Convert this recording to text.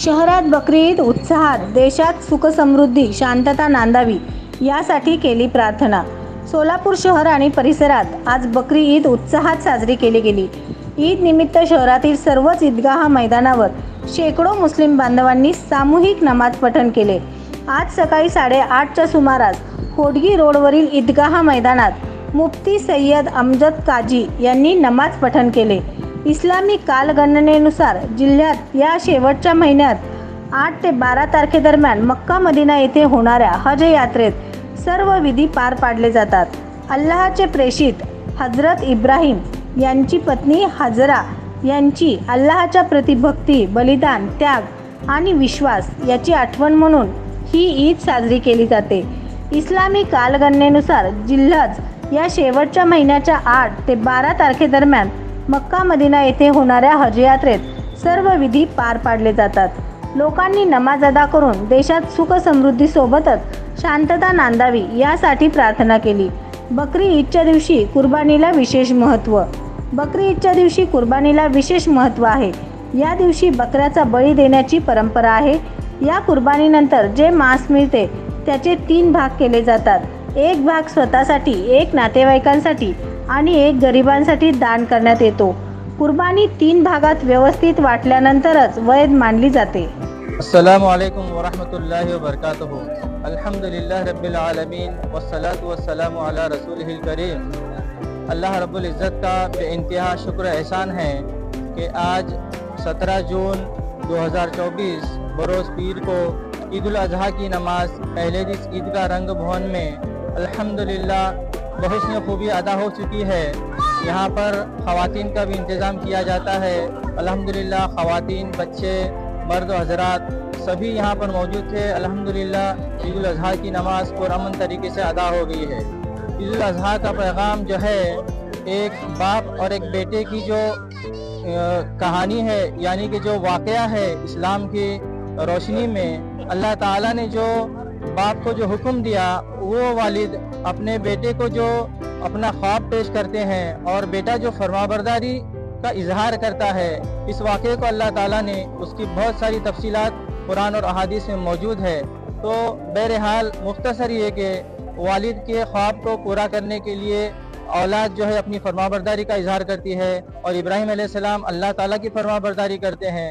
शहरात बकरी ईद उत्साहात देशात सुखसमृद्धी शांतता नांदावी यासाठी केली प्रार्थना. सोलापूर शहर आणि परिसरात आज बकरी ईद उत्साहात साजरी केली गेली. ईद निमित्त शहरातील सर्वच ईदगाह मैदानावर शेकडो मुस्लिम बांधवांनी सामूहिक नमाज पठण केले. आज सकाळी साडेआठच्या सुमारास होडगी रोडवरील ईदगाह मैदानात मुफ्ती सय्यद अमजद काजी यांनी नमाज पठण केले. इस्लामी कालगणनेनुसार जिल्ह्यात या शेवटच्या महिन्यात आठ ते बारा तारखेदरम्यान मक्का मदिना येथे होणाऱ्या हज यात्रेत सर्व विधी पार पाडले जातात. अल्लाहचे प्रेषित हजरत इब्राहिम यांची पत्नी हजरा यांची अल्लाहच्या प्रतिभक्ती बलिदान त्याग आणि विश्वास याची आठवण म्हणून ही ईद साजरी केली जाते. इस्लामी कालगणनेनुसार जिल्ह्यात या शेवटच्या महिन्याच्या आठ ते बारा तारखेदरम्यान मक्का मदिना येथे होणाऱ्या हज यात्रेत सर्व विधी पार पाडले जातात. लोकांनी नमाज अदा करून देशात सुख समृद्धीसोबतच शांतता नांदावी यासाठी प्रार्थना केली. बकरी ईदच्या दिवशी कुर्बानीला विशेष महत्त्व. बकरी ईदच्या दिवशी कुर्बानीला विशेष महत्त्व आहे. या दिवशी बकऱ्याचा बळी देण्याची परंपरा आहे. या कुर्बानीनंतर जे मांस मिळते त्याचे तीन भाग केले जातात. एक भाग स्वतःसाठी एक नातेवाईकांसाठी आणि एक गरिबांसाठी दान करण्यात येतो. कुर्बानी तीन भागात व्यवस्थित वाटल्यानंतरच वैध मानली जाते. अस्सलाम वालेकुम वरहमतुल्लाहि वबरकातुहू. अल्हम्दुलिल्लाह रब्बिल आलमीन. वस्सलातु वस्सलामु अला रसूलिहिल करीम. अल्लाह रब्बुल इज़्ज़त का बेइंतहा शुक्र एहसान है कि आज 17 जून 2024 बरोज़ पीर को ईद अजहा की नमाज़, पहले दिस ईदगाह रंग भवन में अल्हम्दुलिल्लाह बहुत सी खूबी अदा हो चुकी है। यहाँ पर ख़वातीन का भी इंतज़ाम किया जाता है। अल्हम्दुलिल्लाह, ख़वातीन, बच्चे, मर्द, हजरात सभी यहाँ पर मौजूद थे। अल्हम्दुलिल्लाह, ईद अजहा की नमाज़ पुरअमन तरीके से अदा हो गई है। ईद उल अजहा का पैगाम जो है, एक बाप और एक बेटे की जो कहानी है, यानी कि जो वाक़ है इस्लाम की रोशनी में अल्लाह ताला ने जो बाप को जो हुक्म दिया, वो वालिद अपने बेटे को जो अपना ख्वाब पेश करते हैं और बेटा जो फरमाबरदारी का इजहार करता है, इस वाक़े को अल्लाह ताला ने उसकी बहुत सारी तफसीलात कुरान और अहादीस में मौजूद है। तो बहरहाल मुख्तसर ये कि वालिद के ख्वाब को पूरा करने के लिए औलाद जो है अपनी फरमाबरदारी का इजहार करती है और इब्राहिम अल्लाह ताला की फरमाबरदारी करते हैं।